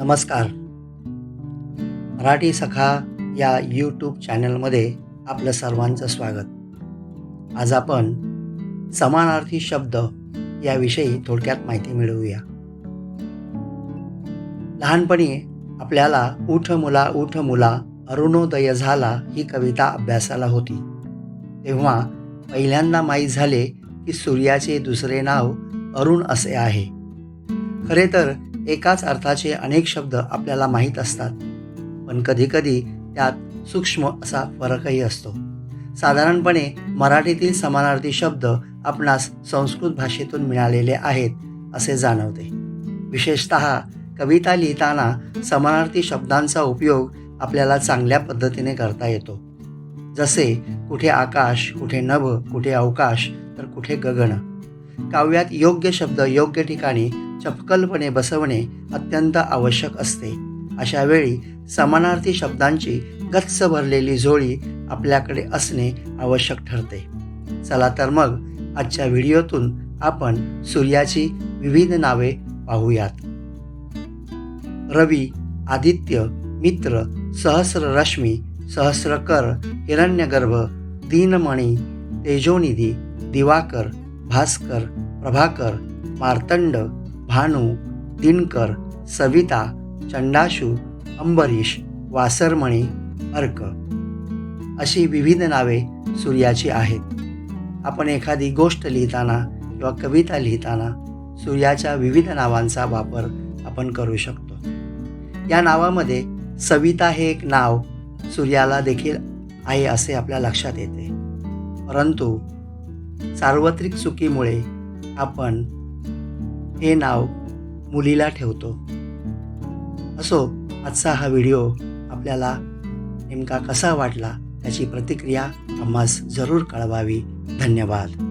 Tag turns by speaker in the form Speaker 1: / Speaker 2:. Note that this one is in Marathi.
Speaker 1: नमस्कार. मराठी सखा या यूट्यूब चॅनलमध्ये आपलं सर्वांचं स्वागत. आज आपण समानार्थी शब्द याविषयी थोडक्यात माहिती मिळवूया. लहानपणी आपल्याला उठ मुला उठ मुला अरुणोदय झाला ही कविता अभ्यासाला होती. तेव्हा पहिल्यांदा माहीत झाले की सूर्याचे दुसरे नाव अरुण असे आहे. खरे तर एकाच अर्थाचे अनेक शब्द आपल्याला माहीत असतात. पण कधीकधी त्यात सूक्ष्म असा फरकही असतो. साधारणपणे मराठीतील समानार्थी शब्द आपणास संस्कृत भाषेतून मिळालेले आहेत असे जाणवते. विशेषत कविता लिहिताना समानार्थी शब्दांचा उपयोग आपल्याला चांगल्या पद्धतीने करता येतो. जसे कुठे आकाश कुठे नभ कुठे अवकाश तर कुठे गगन. काव्यात योग्य शब्द योग्य ठिकाणी चपकलपणे बसवणे अत्यंत आवश्यक असते. अशा वेळी समानार्थी शब्दांची गच्च भरलेली जोडी आपल्याकडे असणे आवश्यक ठरते. चला तर मग आजच्या व्हिडिओतून आपण सूर्याची विविध नावे पाहूयात. रवी आदित्य मित्र सहस्र रश्मी सहस्रकर हिरण्यगर्भ दीनमणी तेजोनिधी दिवाकर भास्कर प्रभाकर मार्तंड भानू दिनकर सविता चंडाशू अंबरीश वासरमणी अर्क अशी विविध नावे सूर्याची आहेत. आपण एखादी गोष्ट लिहिताना किंवा कविता लिहिताना सूर्याच्या विविध नावांचा वापर आपण करू शकतो. या नावामध्ये सविता हे एक नाव सूर्याला देखील आहे असे आपल्या लक्षात येते. परंतु सार्वत्रिक चुकीमुळे आपण हे नाव मुलीला ठेवतो. असो आजचा हा व्हिडिओ आपल्याला नेमका कसा वाटला त्याची प्रतिक्रिया आम्हास जरूर कळवावी. धन्यवाद.